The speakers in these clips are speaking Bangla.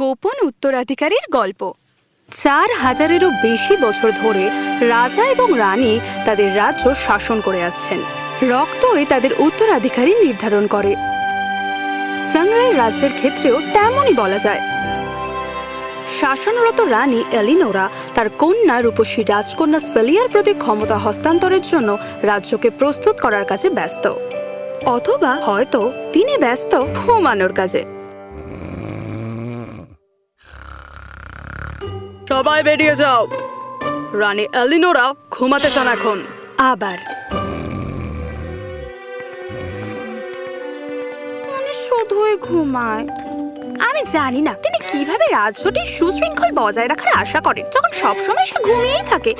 গোপন উত্তরাধিকারীর গল্প। চার হাজারেরও বেশি বছর ধরে রাজা এবং রানী তাদের রাজ্য শাসন করে আসছেন। রক্তই তাদের উত্তরাধিকারী নির্ধারণ করে। সাংরাই রাজ্যের ক্ষেত্রেও তেমনই বলা যায়। শাসনরত রানী এলিনোরা তার কন্যা রূপসী রাজকন্যা সালিয়ার প্রতি ক্ষমতা হস্তান্তরের জন্য রাজ্যকে প্রস্তুত করার কাজে ব্যস্ত। অথবা হয়তো তিনি ব্যস্ত ঘুমানোর কাজে। সবাই বেরিয়ে যাও। রানী এলিনোরা ঘুমাতে চান এখন। আবার। মানে শুধুই ঘুমায়? আমি জানি না তিনি কীভাবে রাজ্যটির সুশৃঙ্খল বজায় রাখার আশা করেন যখন সবসময় সে ঘুমিয়েই থাকে।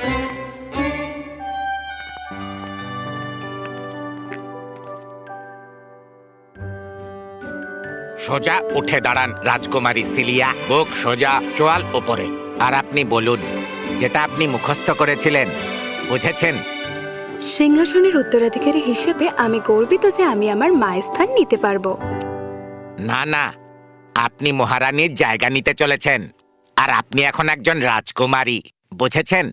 সোজা উঠে দাঁড়ান রাজকুমারী সিলিয়া বুক সোজা চোয়াল ওপরে আর আপনি বলুন যেটা আপনি মুখস্থ করেছিলেন বুঝেছেন? সিংহাসনের উত্তরাধিকারী হিসেবে আমি গর্বিত যে আমি আমার মায়ের স্থান নিতে পারব। না না আপনি মহারানীর জায়গা নিতে চলেছেন আর আপনি এখন একজন রাজকুমারী বুঝেছেন?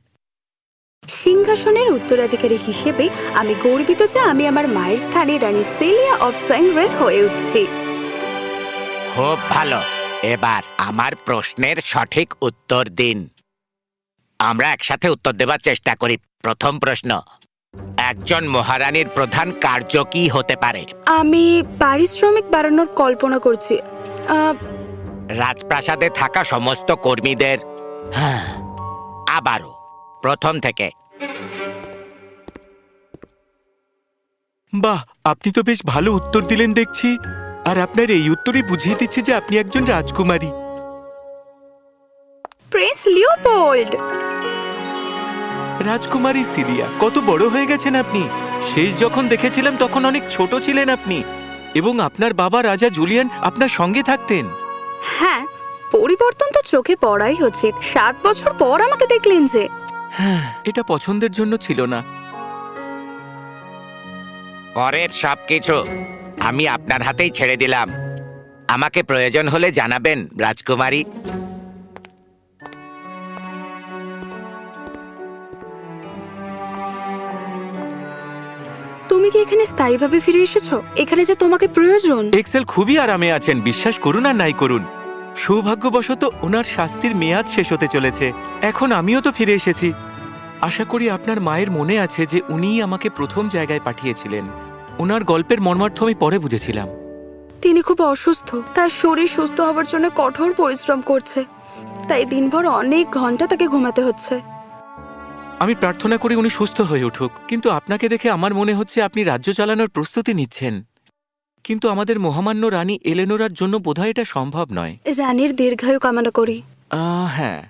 সিংহাসনের উত্তরাধিকারী হিসেবে আমি গর্বিত যে আমি আমার মায়ের স্থানে রানী সেলিয়া অফ সাইনরেল হয়ে উঠছি। খুব ভালো। এবার আমার প্রশ্নের সঠিক উত্তর দিন। আমরা একসাথে উত্তর দেবার চেষ্টা করি। প্রথম প্রশ্ন একজন মহারানীর প্রধান কার্য কি হতে পারে? আমি পারিশ্রমিক বাড়ানোর কল্পনা করছি। আহ, রাজপ্রাসাদে থাকা সমস্ত কর্মীদের হ্যাঁ, আবারও প্রথম থেকে। বাহ আপনি তো বেশ ভালো উত্তর দিলেন দেখছি। আর আপনার এই উত্তরই বুঝিয়ে দিচ্ছে যে আপনি একজন রাজকুমারী। Prince Leopold. রাজকুমারী সিরিয়া কত বড় হয়ে গেছেন আপনি? শেষ যখন দেখেছিলাম তখন অনেক ছোট ছিলেন আপনি। এবং আপনার বাবা রাজা জুলিয়ান আপনার সঙ্গে থাকতেন। হ্যাঁ পরিবর্তন তো চোখে পড়াই উচিত। সাত বছর পর আমাকে দেখলেন যে। হ্যাঁ এটা পছন্দের জন্য ছিল না। পরের সবকিছু। আমি আপনার হাতেই ছেড়ে দিলাম। আমাকে প্রয়োজন হলে জানাবেন রাজকুমারী। তুমি কি এখানে স্থায়ীভাবে ফিরে এসেছ? এখানে যে তোমাকে প্রয়োজন। এক্সেল খুবই আরামে আছেন বিশ্বাস করুন আর নাই করুন। সৌভাগ্যবশত ওনার শাস্তির মেয়াদ শেষ হতে চলেছে। এখন আমিও তো ফিরে এসেছি। আশা করি আপনার মায়ের মনে আছে যে উনিই আমাকে প্রথম জায়গায় পাঠিয়েছিলেন। ওনার গল্পের মর্মার্থ আমি পরে বুঝেছিলাম। তিনি খুব অসুস্থ। তার শরীর সুস্থ হওয়ার জন্য কঠোর পরিশ্রম করছে। তাই দিনভর অনেক ঘণ্টা তাকে ঘুমাতে হচ্ছে। আমি প্রার্থনা করি উনি সুস্থ হয়ে উঠুক কিন্তু আপনাকে দেখে আমার মনে হচ্ছে আপনি রাজ্য চালানোর প্রস্তুতি নিচ্ছেন। কিন্তু আমাদের মহামান্য রানী এলেনোরার জন্য বোধহয় এটা সম্ভব নয়। রানীর দীর্ঘায়ু কামনা করি। হ্যাঁ।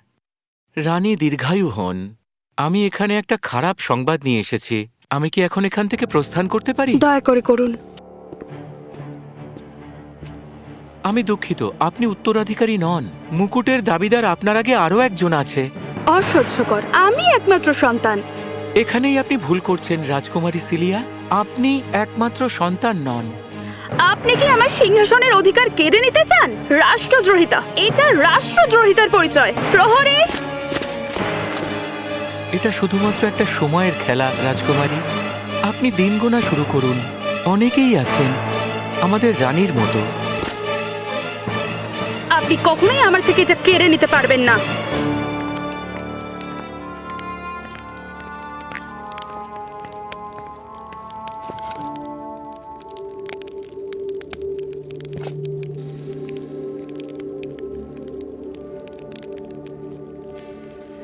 রানী দীর্ঘায়ু হন। আমি এখানে একটা খারাপ সংবাদ নিয়ে এসেছি। আমি কি এখন এখান থেকে প্রস্থান করতে পারি? দয়া করে করুন। আমি দুঃখিত আপনি উত্তরাধিকারী নন। মুকুটের দাবিদার আপনার আগে আরও একজন আছে। অসহ্যকর আমি একমাত্র সন্তান। এখানেই আপনি ভুল করছেন রাজকুমারী সিলিয়া। আপনি একমাত্র সন্তান নন। আপনি কি আমার সিংহাসনের অধিকার কেড়ে নিতে চান? রাষ্ট্রদ্রোহিতা এটা রাষ্ট্রদ্রোহিতার পরিচয়। প্রহরী! এটা শুধুমাত্র একটা সময়ের খেলা, রাজকুমারী। আপনি দিন গোনা শুরু করুন। অনেকেই আছেন আমাদের রানীর মতো। আপনি কখনোই আমার থেকে এটা কেড়ে নিতে পারবেন না।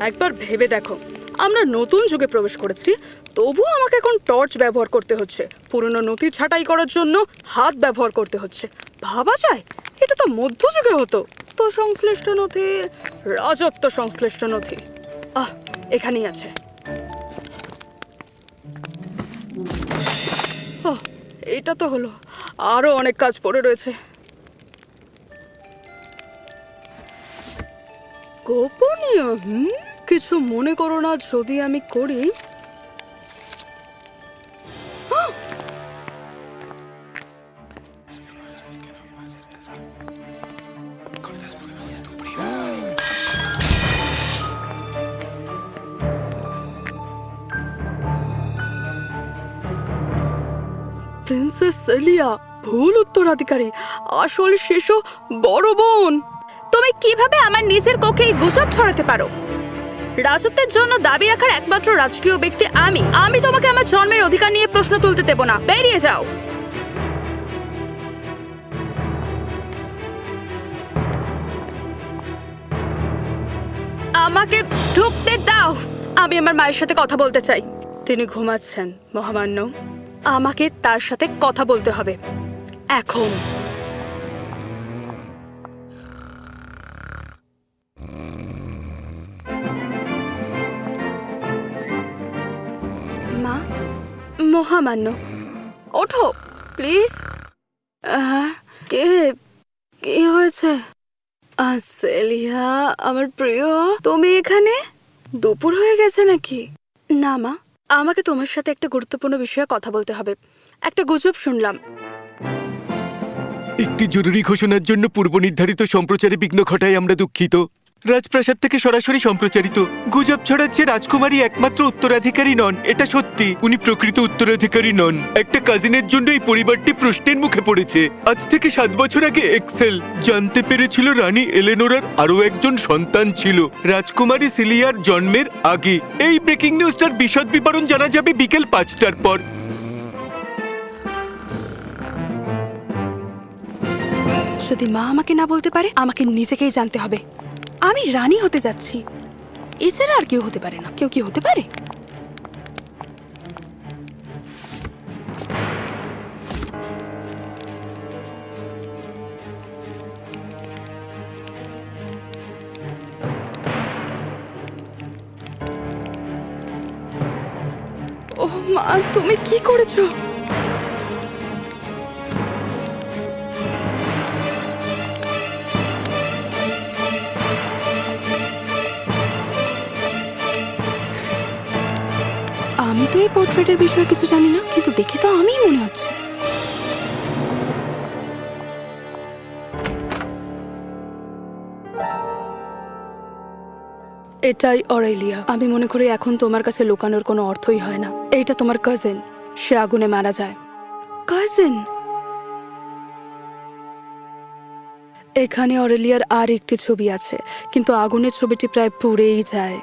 একবার ভেবে দেখো। আমরা নতুন যুগে প্রবেশ করেছি, তবুও আমাকে এখন টর্চ ব্যবহার করতে হচ্ছে। পুরনো নথি ছাঁটাই করার জন্য হাত ব্যবহার করতে হচ্ছে। ভাবা যায়, এটা তো মধ্যযুগে হতো। তো সংশ্লিষ্ট নথি, রাজত্ব সংশ্লিষ্ট নথি। আহ, এখানেই আছে। এটা তো হলো। আরও অনেক কাজ পড়ে রয়েছে। গোপনীয়, হুম? কিছু মনে করো না, যদি আমি করি। প্রিন্সেস সেলিয়া, ভুল উত্তরাধিকারী আসল শেষ বড় বোন। তুমি কীভাবে আমার নিজের কক্ষে এই গুজব ছড়াতে পারো? রাজত্বের জন্য দাবি রাখার একমাত্র রাজকীয় ব্যক্তি আমি। আমি তোমাকে আমার জন্মের অধিকার নিয়ে প্রশ্ন তুলতে দেব না। বেরিয়ে যাও। আমাকে ঢুকতে দাও। আমি আমার মায়ের সাথে কথা বলতে চাই। তিনি ঘুমাচ্ছেন, মহামান্য। আমাকে তার সাথে কথা বলতে হবে। এখন। মহামান্য। ওঠো, প্লিজ। কে, কি হয়েছে? সেলিয়া আমার প্রিয়, তুমি এখানে? দুপুর হয়ে গেছে নাকি? না মা, আমাকে তোমার সাথে একটা গুরুত্বপূর্ণ বিষয়ে কথা বলতে হবে। একটা গুজব শুনলাম। একটি জরুরি ঘোষণার জন্য পূর্ব নির্ধারিত সম্প্রচারে বিঘ্ন ঘটায় আমরা দুঃখিত। রাজপ্রাসাদ থেকে সরাসরি সম্প্রচারিত। গুজব ছড়াচ্ছে রাজকুমারী একমাত্র উত্তরাধিকারী নন, এটা সত্যি। উনি প্রকৃত উত্তরাধিকারী নন। একটা কাজিনের জন্য এই পরিবারটি প্রশ্নের মুখে পড়েছে। আজ থেকে সাত বছর আগে এক্সেল জানতে পেরেছিল রানী এলেনোরার আরও একজন সন্তান ছিল। রাজকুমারী সিলিয়ার জন্মের আগে। এই ব্রেকিং নিউজটার বিশদ বিবরণ জানা যাবে বিকেল পাঁচটার পর। যদি মা আমাকে না বলতে পারে, আমাকে নিজেকেই জানতে হবে। আমি রানী হতে যাচ্ছি। এছাড়া আর কেউ হতে পারে না। কেউ কি হতে পারে? তুমি কি করেছ? এই পোর্ট্রেটের বিষয়ে কিছু জানি না কিন্তু দেখে তো আমিই মনে হচ্ছে। এটাই অরেলিয়া। আমি মনে করি এখন তোমার কাছে লুকানোর কোনো অর্থই হয় না। এইটা তোমার কাজিন সে আগুনে মারা যায়। কাজিন এখানে অরেলিয়ার আর একটি ছবি আছে কিন্তু আগুনের ছবিটি প্রায় পুড়েই যায়।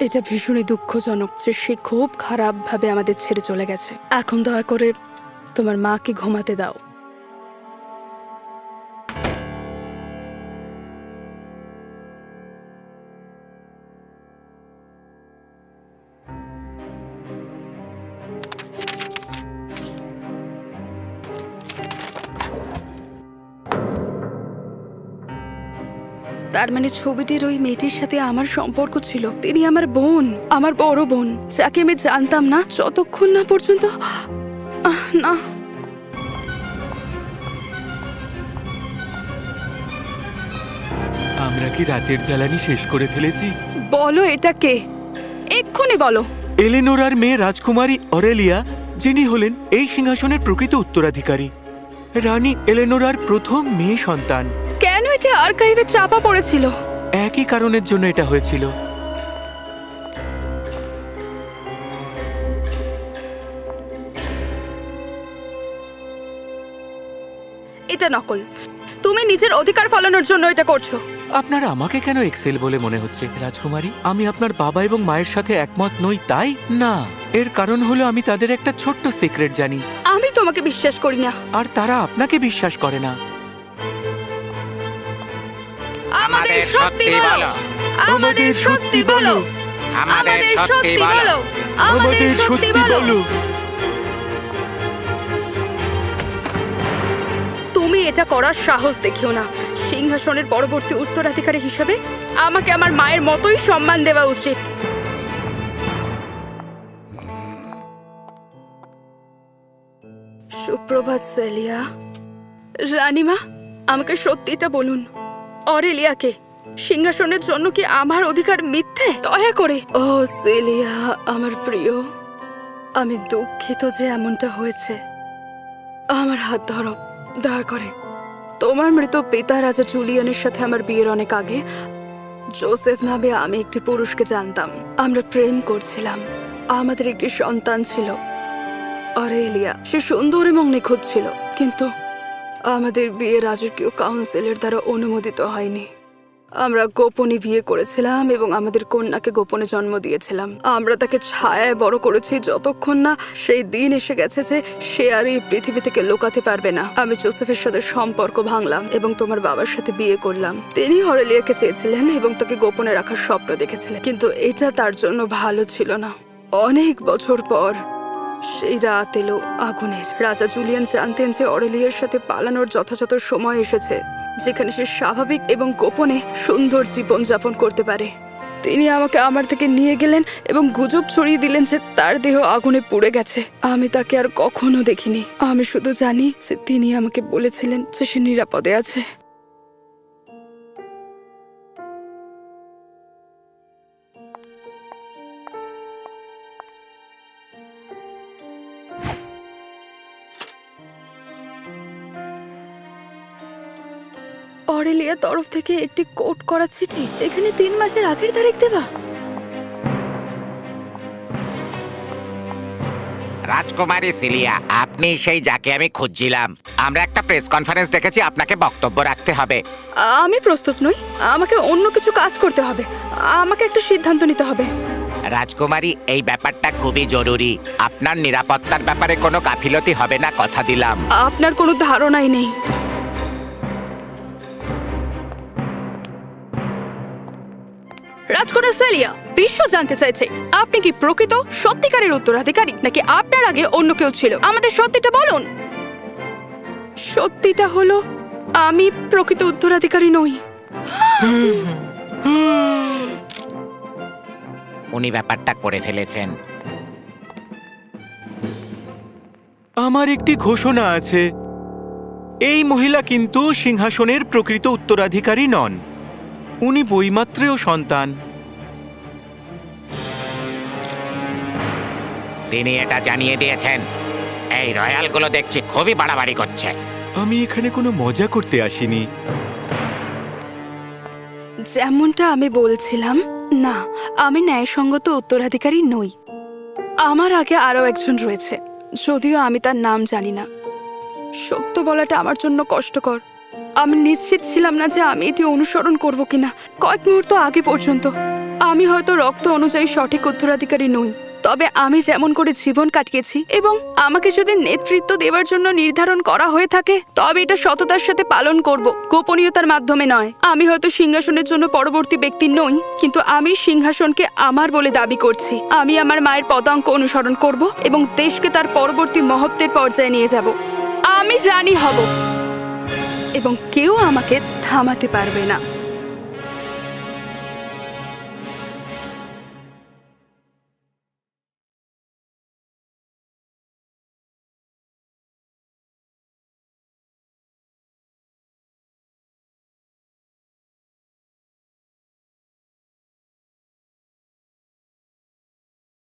এটা ভীষণই দুঃখজনক যে সে খুব খারাপভাবে আমাদের ছেড়ে চলে গেছে। এখন দয়া করে তোমার মাকে ঘুমাতে দাও। তার মানে ছবিটির ওই মেয়েটির সাথে আমার সম্পর্ক ছিল। তিনি আমার বোন আমার বড় বোন। যাকে আমি জানতাম না যতক্ষণ না পর্যন্ত। না। আমরা কি রাতের জ্বালানি শেষ করে ফেলেছি? বলো এটা কে? এক্ষুনি বলো। এলেনোরার মেয়ে রাজকুমারী অরেলিয়া যিনি হলেন এই সিংহাসনের প্রকৃত উত্তরাধিকারী। রানী এলেনোরার প্রথম মেয়ে সন্তান। কেন এটা আর্কাইভে চাপা পড়েছিল। একই কারণের জন্য এটা হয়েছিল। এটা নকল। তুমি নিজের অধিকার ফলানোর জন্য এটা করছ। আপনার আমাকে কেন এক্সেল বলে মনে হচ্ছে রাজকুমারী? আমি আপনার বাবা এবং মায়ের সাথে একমত নই তাই? না। এর কারণ হলো আমি তাদের একটা ছোট্ট সিক্রেট জানি। আমি তোমাকে বিশ্বাস করি না। আর তারা আপনাকে বিশ্বাস করে না। আমাদের সত্যি বলো। আমাদের সত্যি বলো। আমাদের সত্যি বলো। আমাদের সত্যি বলো। তুমি এটা করার সাহস দেখিও না। সিংহাসনের পরবর্তী উত্তরাধিকারী হিসেবে আমাকে আমার মায়ের মতোই সম্মান দেওয়া উচিত। সুপ্রভাত সেলিয়া। রানিমা আমাকে সত্যিটা বলুন। অরেলিয়াকে। সিংহাসনের জন্য কি আমার অধিকার মিথ্যে? দয়া করে। ও সেলিয়া, আমার প্রিয়, আমি দুঃখিত যে এমনটা হয়েছে। আমার হাত ধরো, দয়া করে। তোমার মৃত পিতা রাজা জুলিয়ানের সাথে আমার বিয়ের অনেক আগে, জোসেফ নামে আমি একটি পুরুষকে জানতাম। আমরা প্রেম করছিলাম। আমাদের একটি সন্তান ছিল। অরেলিয়া, সে সুন্দর এবং নিখুঁত ছিল। কিন্তু আমাদের বিয়ে রাজকীয় কাউন্সিলের দ্বারা অনুমোদিত হয়নি। আমরা গোপনে বিয়ে করেছিলাম এবং আমাদের কন্যাকে গোপনে জন্ম দিয়েছিলাম। আমরা তাকে ছায়ায় বড় করেছি যতক্ষণ না সেই দিন এসে গেছে যে সে আর এই পৃথিবী থেকে লুকাতে পারবে না। আমি জোসেফের সাথে সম্পর্ক ভাঙলাম এবং তোমার বাবার সাথে বিয়ে করলাম। তিনি হরেলিয়াকে চেয়েছিলেন এবং তাকে গোপনে রাখার স্বপ্ন দেখেছিলেন। কিন্তু এটা তার জন্য ভালো ছিল না। অনেক বছর পর সেই রাত এলো আগুনের। রাজা জুলিয়ান জানতেন যে অরেলিয়ার সাথে পালানোর যথাযথ সময় এসেছে, যেখানে সে স্বাভাবিক এবং গোপনে সুন্দর জীবন যাপন করতে পারে। তিনি আমাকে আমার থেকে নিয়ে গেলেন এবং গুজব ছড়িয়ে দিলেন যে তার দেহ আগুনে পুড়ে গেছে। আমি তাকে আর কখনো দেখিনি। আমি শুধু জানি যে তিনি আমাকে বলেছিলেন যে সে নিরাপদে আছে। অরেলিয়ার তরফ থেকে একটি কোট করা চিঠি। এখানে তিন মাসের আগের তারিখ দেওয়া রাজকুমারী সিলিয়া আপনি সেই যাকে আমি খুঁজছিলাম। আমরা একটা প্রেস কনফারেন্স ডেকেছি আপনাকে বক্তব্য রাখতে হবে। আমি প্রস্তুত নই আমাকে অন্য কিছু কাজ করতে হবে। আমাকে একটা সিদ্ধান্ত নিতে হবে। রাজকুমারী এই ব্যাপারটা খুবই জরুরি। আপনার নিরাপত্তার ব্যাপারে কোনো গাফিলতি হবে না কথা দিলাম। আপনার কোনো ধারণাই নেই। রাজকন্যা সেলিয়া বিশ্ব জানতে চাইছে আপনি কি প্রকৃত সত্যিকারের উত্তরাধিকারী নাকি আপনার আগে অন্য কেউ ছিল? আমাদের সত্যিটা বলুন। সত্যিটা হলো আমি প্রকৃত উত্তরাধিকারী নই। উনি ব্যাপারটা করে ফেলেছেন। আমার একটি ঘোষণা আছে। এই মহিলা কিন্তু সিংহাসনের প্রকৃত উত্তরাধিকারী নন। উনি বইমাত্রেও সন্তান। তিনি এটা জানিয়ে দিয়েছেন। এই রয়্যালগুলো দেখছি খুবই বাড়াবাড়ি করছে। আমি এখানে কোনো মজা করতে আসিনি। যেমনটা আমি বলছিলাম না আমি ন্যায়সঙ্গত উত্তরাধিকারী নই। আমার আগে আরও একজন রয়েছে যদিও আমি তার নাম জানি না। সত্য বলাটা আমার জন্য কষ্টকর। আমি নিশ্চিত ছিলাম না যে আমি এটি অনুসরণ করব কিনা কয়েক মুহূর্ত আগে পর্যন্ত। আমি হয়তো রক্ত অনুযায়ী সঠিক উত্তরাধিকারী নই। তবে আমি যেমন করে জীবন কাটিয়েছি এবং আমাকে যদি নেতৃত্ব দেওয়ার জন্য নির্ধারণ করা হয়ে থাকে, তবে এটা সততার সাথে পালন করব। গোপনীয়তার মাধ্যমে নয়। আমি হয়তো সিংহাসনের জন্য পরবর্তী ব্যক্তি নই, কিন্তু আমি সিংহাসনকে আমার বলে দাবি করছি। আমি আমার মায়ের পদাঙ্ক অনুসরণ করব এবং দেশকে তার পরবর্তী মহত্বের পর্যায়ে নিয়ে যাব। আমি রানী হব এবং কেউ আমাকে থামাতে পারবে না।